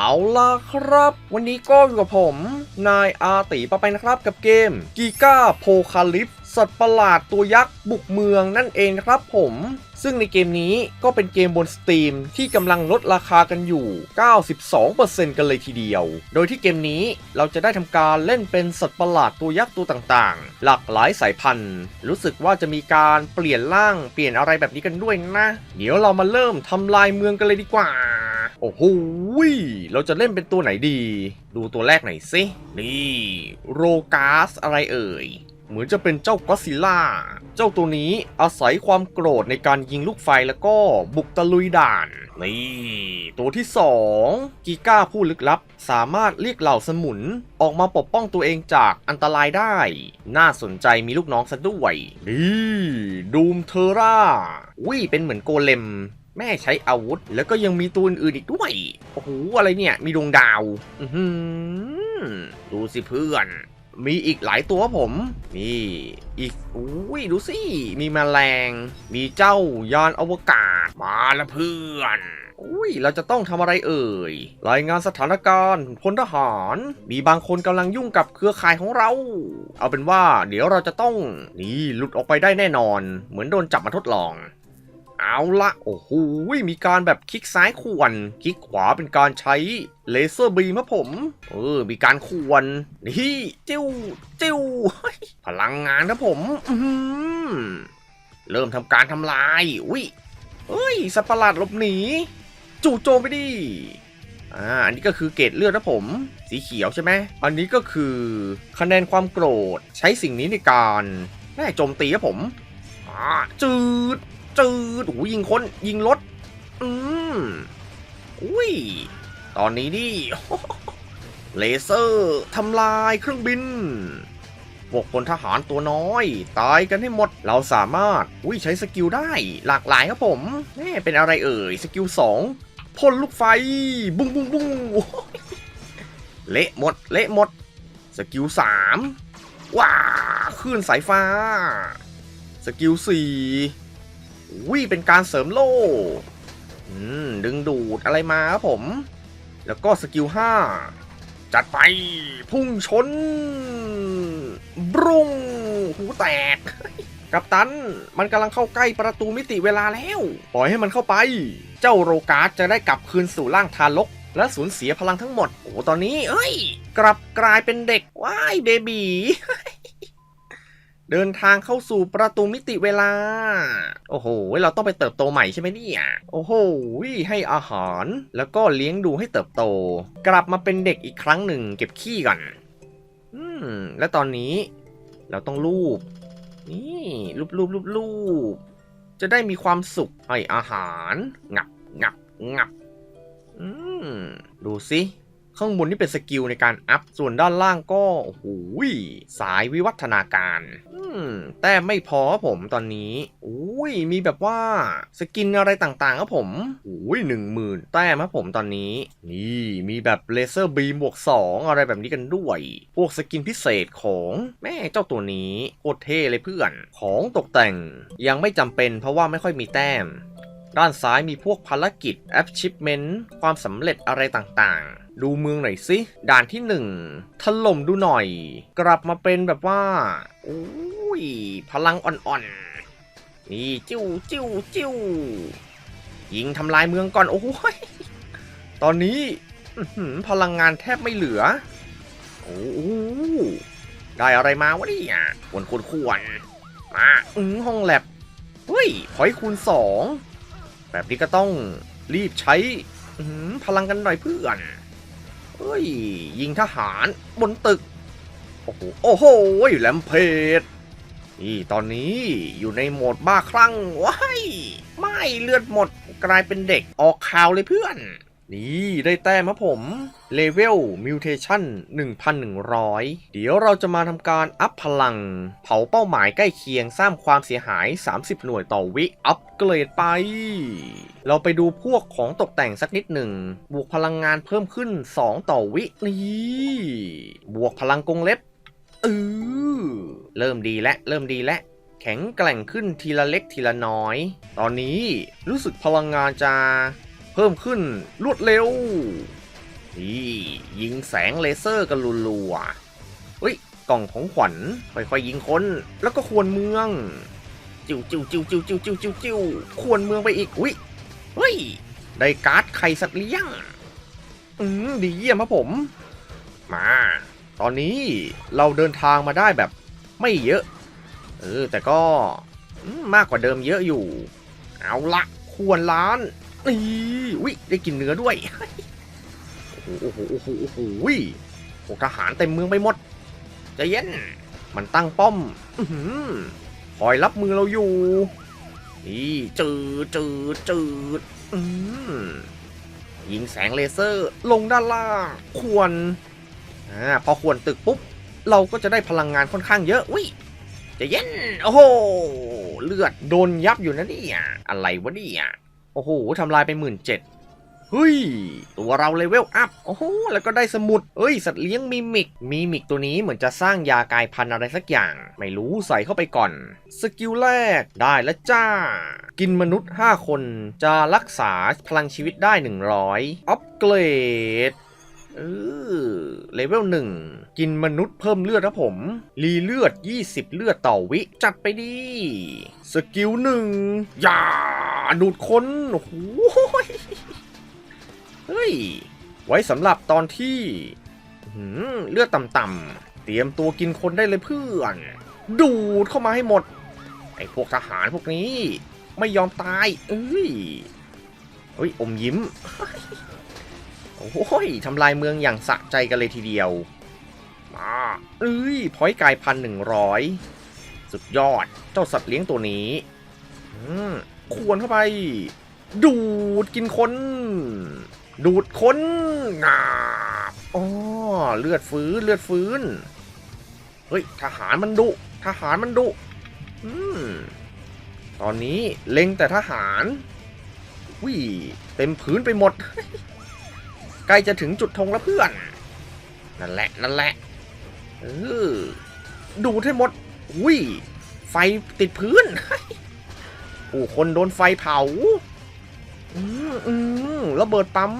เอาล่ะครับ วันนี้ก็อยู่กับผม นายอาติปะไปนะครับกับเกมกีก้าโพคาลิปสัตว์ประหลาดตัวยักษ์บุกเมืองนั่นเองครับผม ซึ่งในเกมนี้ก็เป็นเกมบนสตรีมที่กำลังลดราคากันอยู่ 92%กันเลยทีเดียว โดยที่เกมนี้เราจะได้ทำการเล่นเป็นสัตว์ประหลาดตัวยักษ์ตัวต่างๆ หลากหลายสายพันธุ์ รู้สึกว่าจะมีการเปลี่ยนร่างเปลี่ยนอะไรแบบนี้กันด้วยนะ เดี๋ยวเรามาเริ่มทำลายเมืองกันเลยดีกว่า โอ้โหเราจะเล่นเป็นตัวไหนดี ดูตัวแรกหน่อยสิ นี่โรกาสอะไรเอ่ย เหมือนจะเป็นเจ้ากอดซิล่า เจ้าตัวนี้อาศัยความโกรธในการยิงลูกไฟแล้วก็บุกตะลุยด่าน นี่ ตัวที่สองกีก้าผู้ลึกลับ สามารถเรียกเหล่าสมุน ออกมาปกป้องตัวเองจากอันตรายได้ น่าสนใจมีลูกน้องซะด้วย นี่ ดูมเทอร่าวิเป็นเหมือนโกเลม แม่ใช้อาวุธ แล้วก็ยังมีตัวอื่นอีกด้วย โอ้โห อะไรเนี่ย มีดวงดาว อือหือดูสิเพื่อน มีอีกหลายตัวผม นี่อีกอุ้ยดูสิ มีแมลง มีเจ้ายานอวกาศ มาละเพื่อนอุ้ย เราจะต้องทำอะไรเอ่ย รายงานสถานการณ์พลทหาร มีบางคนกำลังยุ่งกับเครือข่ายของเรา เอาเป็นว่า เดี๋ยวเราจะต้อง นี่ หลุดออกไปได้แน่นอน เหมือนโดนจับมาทดลอง เอาละโอ้โหมีการแบบคลิกซ้ายข่วน คลิกขวาเป็นการใช้เลเซอร์บีมครับผม เออ มีการข่วน นี่จิ้วจิ้วเฮ้ยพลังงานครับผมอืเริ่มทำการทำลายอุ้ยเฮ้ยสัตว์ประหลาดหลบหนี จู่โจมไปดิอ่าอันนี้ก็คือเกรดเลือดนะผม สีเขียวใช่ไหมอันนี้ก็คือคะแนนความโกรธใช้สิ่งนี้ในการแม่โจมตีครับผมอ่าจืด จืดโอ้ยิงคนยิงรถ อืมอุ้ย ตอนนี้นี่เลเซอร์ทำลายเครื่องบินพวกพลทหารตัวน้อย ตายกันให้หมด เราสามารถอุ้ยใช้สกิลได้ หลากหลายครับผมแม่เป็นอะไรเอ่ย สกิลสองพ่นลูกไฟ บุ้งบุ้งบุ้งเละหมด เละหมด สกิลสามว้าคลื่นสายฟ้า สกิลสี่ อุ้ยเป็นการเสริมโล่ดึงดูดอะไรมาครับผม แล้วก็สกิลห้าจัดไป พุ่งชน บรุงหูแตก กัปตัน มันกำลังเข้าใกล้ประตูมิติเวลาแล้ว ปล่อยให้มันเข้าไป เจ้าโรการ์ดจะได้กลับคืนสู่ร่างทารก และสูญเสียพลังทั้งหมด โอ้โหตอนนี้ เอ้ย กลับกลายเป็นเด็ก ว้ายเบบี เดินทางเข้าสู่ประตูมิติเวลา โอ้โห เราต้องไปเติบโตใหม่ใช่ไหมเนี่ย โอ้โห ให้อาหาร แล้วก็เลี้ยงดูให้เติบโต กลับมาเป็นเด็กอีกครั้งหนึ่ง เก็บขี้ก่อน อืม และตอนนี้ เราต้องรูป นี่รูปรูปรูปรูป จะได้มีความสุขให้อาหาร งับงับงับ อืม ดูสิ ข้างบนนี่เป็นสกิลในการอัพ ส่วนด้านล่างก็โอ้โหยสายวิวัฒนาการ อืม แต่ไม่พอครับผมตอนนี้อุ้ย มีแบบว่าสกินอะไรต่างๆครับผมอุ้ยหนึ่งหมื่นแต้มครับผมตอนนี้ นี่มีแบบเลเซอร์บีมบวกสองอะไรแบบนี้กันด้วย พวกสกินพิเศษของแม่เจ้าตัวนี้โคตรเท่เลยเพื่อน ของตกแต่งยังไม่จำเป็นเพราะว่าไม่ค่อยมีแต้ม ด้านซ้ายมีพวกภารกิจ achievement ความสำเร็จอะไรต่างๆ ดูเมืองหน่อยสิด่านที่1ถล่มดูหน่อย กลับมาเป็นแบบว่าโอ้ยพลังอ่อนๆนี่จิ้วจิ้วจิ้วยิงทำลายเมืองก่อนโอ้ยตอนนี้พลังงานแทบไม่เหลือ โอ้ได้อะไรมาวะเนี่ยควรควรควรมาอือห้องแลบเฮ้ยพอยคูณสองแบบนี้ก็ต้องรีบใช้พลังกันหน่อยเพื่อน เฮ้ย ยิงทหารบนตึก โอ้โห โอ้โหแลมเพดนี่ตอนนี้อยู่ในโหมดบ้าคลั่งว้ายไม่เลือดหมดกลายเป็นเด็กออกข่าวเลยเพื่อน นี่ได้แต้มครับผมเลเวลมิวเทชัน1,100 เดี๋ยวเราจะมาทำการอัพพลัง เผาเป้าหมายใกล้เคียงสร้างความเสียหาย 30 หน่วยต่อวิ อัพเกรดไป เราไปดูพวกของตกแต่งสักนิดหนึ่ง บวกพลังงานเพิ่มขึ้น 2 ต่อวินี่บวกพลังกงเล็บเออเริ่มดีและเริ่มดีและแข็งแกร่งขึ้นทีละเล็กทีละน้อย ตอนนี้รู้สึกพลังงานจะ พิ่มขึ้นรวดเร็ว นี่ยิงแสงเลเซอร์กันรัวๆเฮ้ยกล่องของขวัญค่อยๆยิงคน แล้วก็ควรเมือง จิวจิวจิวจิวจิวจิวจิวจิวควรเมืองไปอีกอุ้ยเฮ้ยได้การ์ดไข่สัตว์เลี้ยง อืมดีเยี่ยมครับผม มา ตอนนี้เราเดินทางมาได้แบบไม่เยอะ เออ แต่ก็มมากกว่าเดิมเยอะอยู่ เอาละควรล้าน นี่วิได้กินเนื้อด้วย โอ้โห โอ้โห โอ้โหโอ้โหโอทหารเต็มเมืองไปหมดใจเย็น มันตั้งป้อมอื้อหือคอยรับมือเราอยู่ นี่จืดจืดจืดอืมยิงแสงเลเซอร์ลงด้านล่าง ควรอ่าพอควรตึกปุ๊บ เราก็จะได้พลังงานค่อนข้างเยอะวิใจะเย็น โอ้โห เลือดโดนยับอยู่นะเนี่ย อะไรวะเนี่ยโอ้โหทำลายไปหมื่นเจ็ดเฮ้ย ตัวเราเลเวลอัพ โอ้โห แล้วก็ได้สมุด เอ้ย สัตว์เลี้ยงมิมิกมิมิกตัวนี้เหมือนจะสร้างยากายพันธุ์อะไรสักอย่าง ไม่รู้ใส่เข้าไปก่อน สกิลแรกได้แล้วจ้า กินมนุษย์ 5 คนจะรักษาพลังชีวิตได้ 100 อัปเกรด เออเลเวลหนึ่งกินมนุษย์เพิ่มเลือดครับผม รีเลือด 20 เลือดต่อวิ จัดไปดี สกิลหนึ่งอย่าดูดคนโอ้โหเฮ้ย ไว้สำหรับตอนที่หืมเลือดต่ำๆเตรียมตัวกินคนได้เลยเพื่อน ดูดเข้ามาให้หมด ไอ้พวกทหารพวกนี้ไม่ยอมตาย เอ้ยเฮ้ย อมยิ้ม โอ้ยทำลายเมืองอย่างสะใจกันเลยทีเดียวมาเอ้ยพอยต์กายพันหนึ่งร้อยสุดยอดเจ้าสัตว์เลี้ยงตัวนี้อืมควรเข้าไป ดูดกินคนดูดคนงาบอ๋อเลือดฟื้นเลือดฟื้น เฮ้ย ทหารมันดุ ทหารมันดุอืมตอนนี้เล็งแต่ทหารวิ่เต็มพื้นไปหมด ใกล้จะถึงจุดธงแล้วเพื่อน นั่นแหละ นั่นแหละ เออ ดูดให้หมด อุ้ย ไฟติดพื้น ผู้คนโดนไฟเผา อืมอืมระเบิดปั๊ม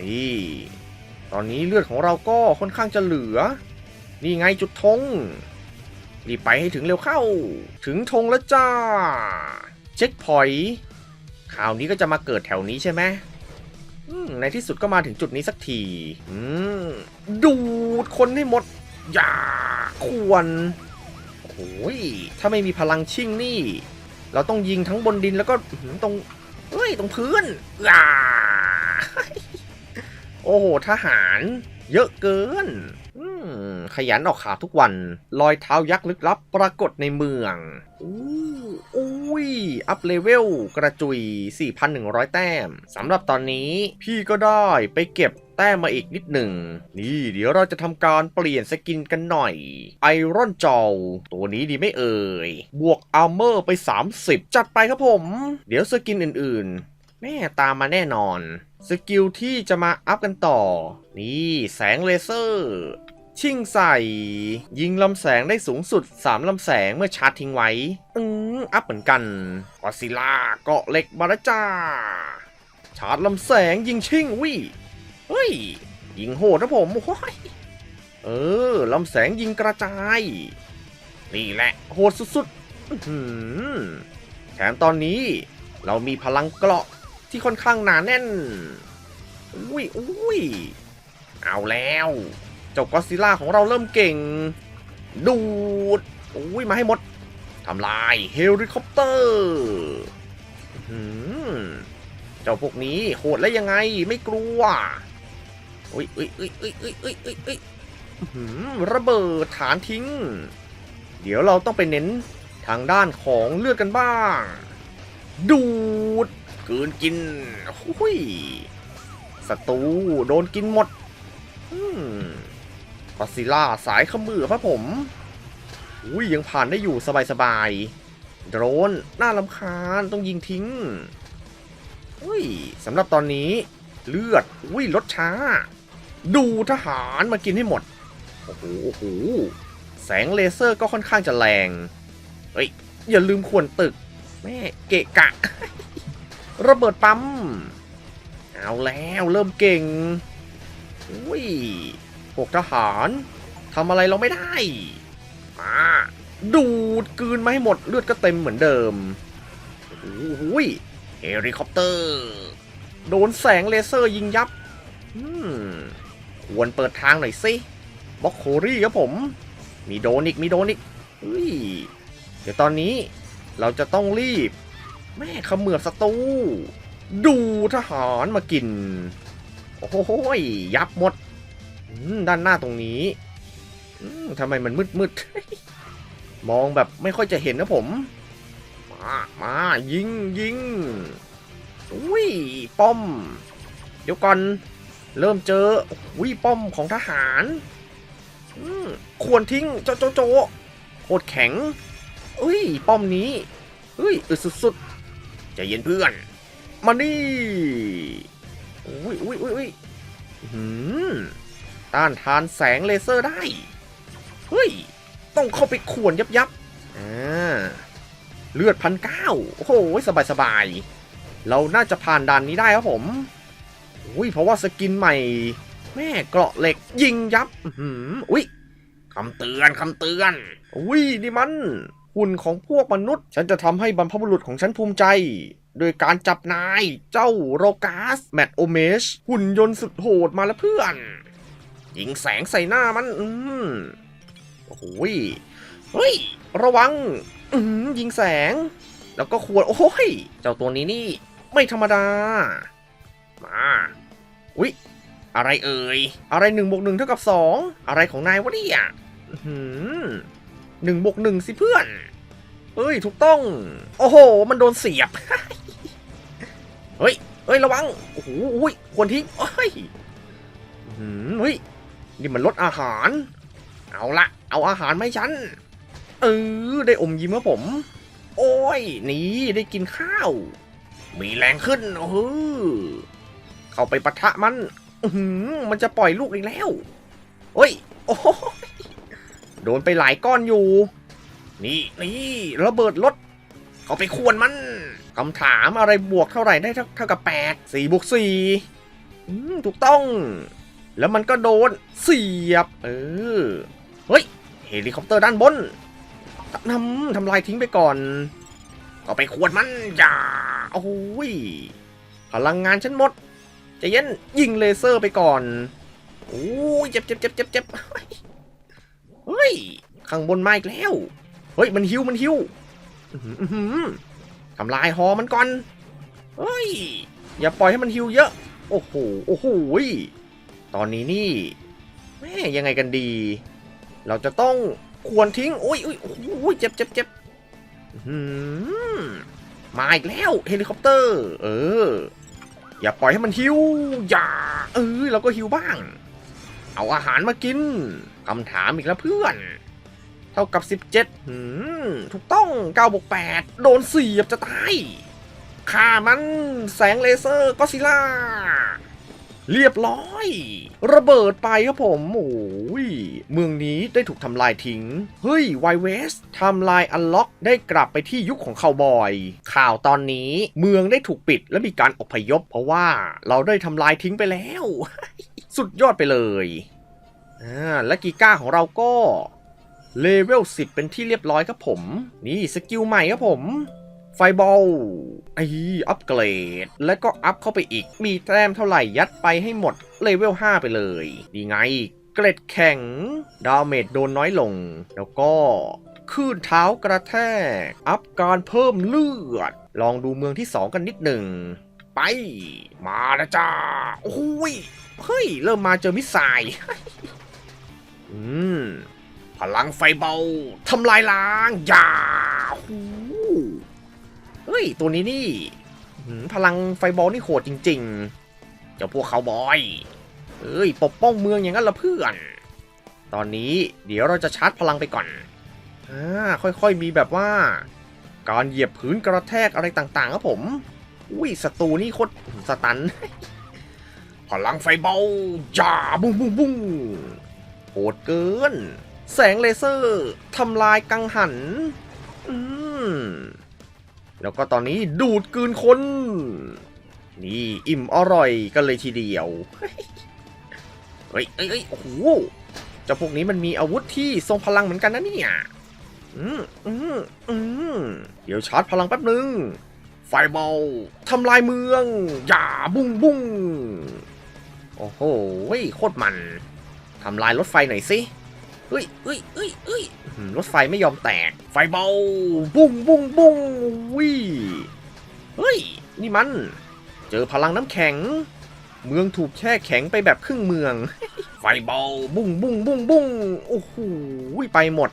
นี่ ตอนนี้เลือดของเราก็ค่อนข้างจะเหลือ นี่ไงจุดธง รีบไปให้ถึงเร็วเข้า ถึงธงแล้วจ้า เช็คพอยต์ข่าวนี้ก็จะมาเกิดแถวนี้ใช่ไหม ในที่สุดก็มาถึงจุดนี้สักทีดูดคนให้หมด อย่าควรโอ้ยถ้าไม่มีพลังชิ่งนี่ เราต้องยิงทั้งบนดินแล้วก็ตรงเฮ้ย ตรงพื้นอ่าโอ้โห ทหาร เยอะเกินขยันออกข่าวทุกวัน รอยเท้ายักษ์ลึกลับปรากฏในเมืองอู้อุ้ ย อัพเลเวลกระจุย 4,100 แต้มสำหรับตอนนี้พี่ก็ได้ไปเก็บแต้มมาอีกนิดหนึ่ง นี่เดี๋ยวเราจะทำการเปลี่ยนสกินกันหน่อย ไอรอนจอลตัวนี้ดีไม่เอ่ย บวกอาร์เมอร์ไป 30 จัดไปครับผม เดี๋ยวสกินอื่นๆ แม่ตามมาแน่นอน สกิลที่จะมาอัพกันต่อ นี่แสงเลเซอร์ ชิ่งใส่ ยิงลำแสงได้สูงสุด 3ลำแสงเมื่อชาร์จทิ้งไว้ อืมอัพเหมือนกันกอซิล่าเกาะเหล็กมาแล้วจ้า ชาร์จลำแสงยิงชิ่งวิเฮ้ย ยิงโหดนะผมโอ้ยเออลำแสงยิงกระจาย นี่แหละ โหดสุดๆแถมตอนนี้เรามีพลังเกราะที่ค่อนข้างหนาแน่น อุ้ยอุ้ยเอาแล้ว เจ้ากอดซิล่าของเราเริ่มเก่ง ดูดอุ้ยมาให้หมดทำลายเฮลิคอปเตอร์เจ้าพวกนี้โหดแล้วยังไงไม่กลัวอุ้ยอุ้ยอุ้ยอุ้ยอุ้ยอุ้ยอุ้ยอุ้ยระเบิดฐานทิ้ง เดี๋ยวเราต้องไปเน้นทางด้านของเลือดกันบ้าง ดูดกืนกินหุยศัตรูโดนกินหมด อืม กอดซิล่าสายขมือครับผม อุ้ยยังผ่านได้อยู่สบายๆ โดรนน่าลำคาญต้องยิงทิ้ง อุ้ยสำหรับตอนนี้เลือด อุ้ยลดช้า ดูทหารมากินให้หมด โอ้โหโอ้โหแสงเลเซอร์ก็ค่อนข้างจะแรง เฮ้ย อย่าลืมขวนตึก แม่เกะกะ ระเบิดปั๊ม เอาแล้วเริ่มเก่ง อุ้ย พวกทหารทำอะไรเราไม่ได้มาดูดกืนมาให้หมดเลือดก็เต็มเหมือนเดิมโอ้โหเฮลิคอปเตอร์ โดนแสงเลเซอร์ยิงยับควรเปิดทางหน่อยสิบ็อกโครี่ครับผม มีโดนอีกมีโดนอีกเดี๋ยวตอนนี้เราจะต้องรีบ แม่ขมือบศัตรูดูทหารมากิน โอ้โหยยับหมด ด้านหน้าตรงนี้ทำไมมันมืดมืดมองแบบไม่ค่อยจะเห็นนะผม มามายิงยิงอุ้ยป้อม เดี๋ยวก่อน เริ่มเจออุ้ยป้อมของทหารควรทิ้งโจโจโจโคตรแข็งเอ้ยป้อมนี้เฮ้ยอึดสุดๆใจเย็นเพื่อน มานี่อุ้ยอุ้ยอุ้ยอุ้ยหืม ต้านทานแสงเลเซอร์ได้ เฮ้ย ต้องเข้าไปข่วนยับยับอ่าเลือดพันเก้าโอ้โหสบายสบาย เราน่าจะผ่านด่านนี้ได้ครับผมอุ้ยเพราะว่าสกินใหม่ แม่เกราะเหล็กยิงยับอื้อหืออุ้ยคำเตือนคำเตือน อุ้ยนี่มัน หุ่นของพวกมนุษย์ ฉันจะทำให้บรรพบุรุษของฉันภูมิใจ โดยการจับนายเจ้าโรกาส แมตโอเมช หุ่นยนต์สุดโหดมาแล้วเพื่อน ยิงแสงใส่หน้ามัน อืมโอ้โหยเฮ้ย ระวัง อืมยิงแสง แล้วก็ควร โอ้ย เจ้าตัวนี้นี่ ไม่ธรรมดา มา อุ๊ย อะไรเอ่ย อะไรหนึ่งบวกหนึ่งเท่ากับสอง อะไรของนายวะเนี่ยอื้อหือหนึ่งบวกหนึ่งสิเพื่อน เอ้ย ถูกต้อง โอ้โห มันโดนเสียบ เฮ้ยเฮ้ย ระวัง โอ้โหอุ้ยควรทิ้งเฮ้ยอื้อหือเฮ้ย นี่มันลดอาหาร เอาละเอาอาหารมาให้ฉัน เออ ได้อมยิ้มครับผม โอ้ย นี่ได้กินข้าว มีแรงขึ้นเออเข้าไปปะทะมันอืมันจะปล่อยลูกอีกแล้วเฮ้ย โอ้ยโดนไปหลายก้อนอยู่ นี่นี่ระเบิดรถเขาไปควรมันคำถามอะไรบวกเท่าไหร่ได้เท่ากับแปดสี่บวกสี่ถูกต้อง แล้วมันก็โดนเสียบ เออ เฮ้ย เฮลิคอปเตอร์ด้านบนนำทำลายทิ้งไปก่อน ก็ไปควรมันอย่าโอ้ย พลังงานฉันหมดจะเย็นยิงเลเซอร์ไปก่อน โอ้ยเจ็บเจ็บเจ็บเจ็บเจ็บเฮ้ย ข้างบนมาอีกแล้ว เฮ้ย มันหิวมันหิวทำลายฮอมันก่อน เฮ้ย อย่าปล่อยให้มันหิวเยอะ โอ้โห โอ้โหย ตอนนี้นี่แม่ยังไงกันดี เราจะต้องควรทิ้งโอ้ยโอ้ยโอ้ยเจ็บเจ็บเจ็บมาอีกแล้ว เฮลิคอปเตอร์ เออ อย่าปล่อยให้มันหิว อย่า เออเราก็หิวบ้าง เอาอาหารมากินคำถามอีกแล้วเพื่อน เท่ากับ 17หืมถูกต้อง9บวก8โดนเสียบจะตายฆ่ามันแสงเลเซอร์ก็ซิล่า เรียบร้อย ระเบิดไปครับผมโอ้ยเมืองนี้ได้ถูกทำลายทิ้ง เฮ้ยไวเวสทำลายอันล็อกได้กลับไปที่ยุคของคาวบอย ข่าวตอนนี้เมืองได้ถูกปิดและมีการอพยพ เพราะว่าเราได้ทำลายทิ้งไปแล้ว สุดยอดไปเลยอ่าและกีก้าของเราก็เลเวล10 เป็นที่เรียบร้อยครับผม นี่สกิลใหม่ครับผม ไฟบอลไอ้อัปเกรด แล้วก็อัพเข้าไปอีก มีแต้มเท่าไหร่ยัดไปให้หมดเลเวล 5 ไปเลย ดีไง เกรดแข็ง ดาเมจโดนน้อยลง แล้วก็คลื่นเท้ากระแทก อัพการเพิ่มเลือด ลองดูเมืองที่ 2 กันนิดหนึ่ง ไป มาแล้วจ้าโอ้ย เฮ้ย เริ่มมาเจอมิสไซล์อืม พลังไฟเบาทำลายล้าง อย่าหู เฮ้ย ตัวนี้นี่ พลังไฟบอลนี่โหดจริงๆ เจ้าพวกเขาบอย เอ้ย ปกป้องเมืองอย่างนั้นละเพื่อน ตอนนี้เดี๋ยวเราจะชาร์จพลังไปก่อน อ่า ค่อยๆ มีแบบว่า การเหยียบพื้นกระแทกอะไรต่างๆครับผม อุ้ยศัตรูนี่โคตรสตัน พลังไฟเบาอย่าบุ้งบุ้งบุ้งโหดเกิน แสงเลเซอร์ทำลายกังหัน อืม แล้วก็ตอนนี้ดูดกืนคน นี่อิ่มอร่อยกันเลยทีเดียวเฮ้ยเฮ้ยเฮ้ยโอ้โหเจ้าพวกนี้มันมีอาวุธที่ทรงพลังเหมือนกันนะเนี่ย อืมอืมอืมเดี๋ยวชาร์จพลังแป๊บหนึ่งไฟเบอลทำลายเมือง อย่าบุ้งบุ้งโอ้โหโคตรมัน ทำลายรถไฟหน่อยสิ เฮ้ยเฮ้ยเฮ้ยเฮ้ยรถไฟไม่ยอมแตก ไฟเบอลบุ้งบุ้งบุ้งวิเฮ้ย นี่มัน เจอพลังน้ำแข็ง เมืองถูกแช่แข็งไปแบบครึ่งเมือง ไฟเบอลบุ้งบุ้งบุ้งบุ้งโอ้โหไปหมด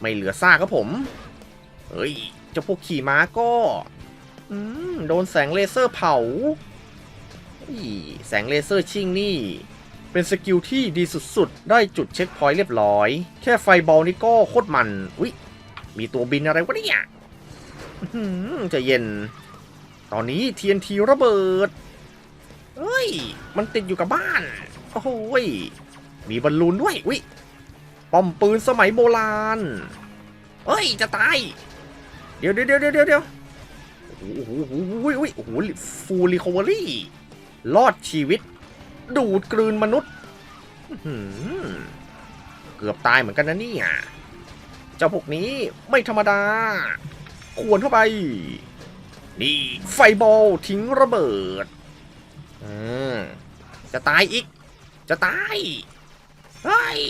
ไม่เหลือซากครับผม เฮ้ยเจ้าพวกขี่ม้าก็อืมโดนแสงเลเซอร์เผาแสงเลเซอร์ชิงนี่ เป็นสกิลที่ดีสุดๆ ได้จุดเช็คพอยต์เรียบร้อย แค่ไฟบอลนี่ก็โคตรมัน อุ้ยมีตัวบินอะไรวะเนี่ยจะเย็น ตอนนี้ TNT ระเบิด เฮ้ย มันติดอยู่กับบ้าน โอ้โหยมีบอลลูนด้วย อุ้ยป้อมปืนสมัยโบราณ เฮ้ย จะตาย เดี๋ยวเดี๋ยวเดี๋ยวเดี๋ยวโอ้โหโอ้โหโอ้โหโอ้โหฟูลิคอเวอรี่ รอดชีวิต ดูดกลืนมนุษย์เกือบตายเหมือนกันนะเนี่ยเจ้าพวกนี้ไม่ธรรมดา ควรเข้าไป นี่ไฟบอลทิ้งระเบิดจะตายอีก จะตายเฮ้ย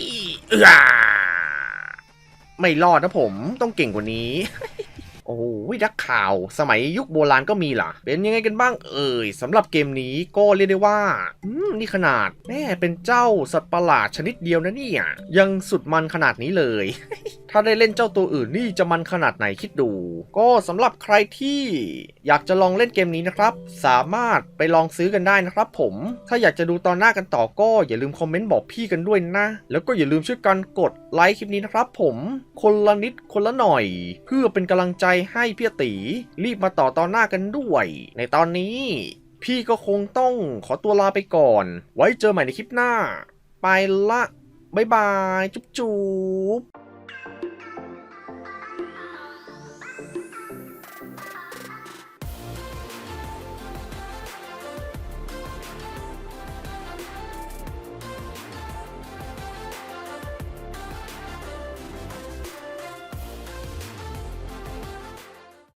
เอือไม่รอดนะผมต้องเก่งกว่านี้ อ้ยนักข่าว สมัยยุคโบราณก็มีล่ะ เป็นยังไงกันบ้างเอ่ยสำหรับเกมนี้ก็เรียกได้ว่าอืมนี่ขนาดแม่เป็นเจ้าสัตว์ประหลาดชนิดเดียวนะเนี่ยยังสุดมันขนาดนี้เลย ถ้าได้เล่นเจ้าตัวอื่นนี่จะมันขนาดไหนคิดดู ก็สำหรับใครที่อยากจะลองเล่นเกมนี้นะครับ สามารถไปลองซื้อกันได้นะครับผม ถ้าอยากจะดูตอนหน้ากันต่อก็อย่าลืมคอมเมนต์บอกพี่กันด้วยนะ แล้วก็อย่าลืมช่วยกันกดไลค์คลิปนี้นะครับผมคนละนิดคนละหน่อย เพื่อเป็นกำลังใจให้พี่ตีรีบมาต่อตอนหน้ากันด้วย ในตอนนี้ พี่ก็คงต้องขอตัวลาไปก่อน ไว้เจอใหม่ในคลิปหน้า ไปละบ๊ายบาย จุ๊บจุ๊บ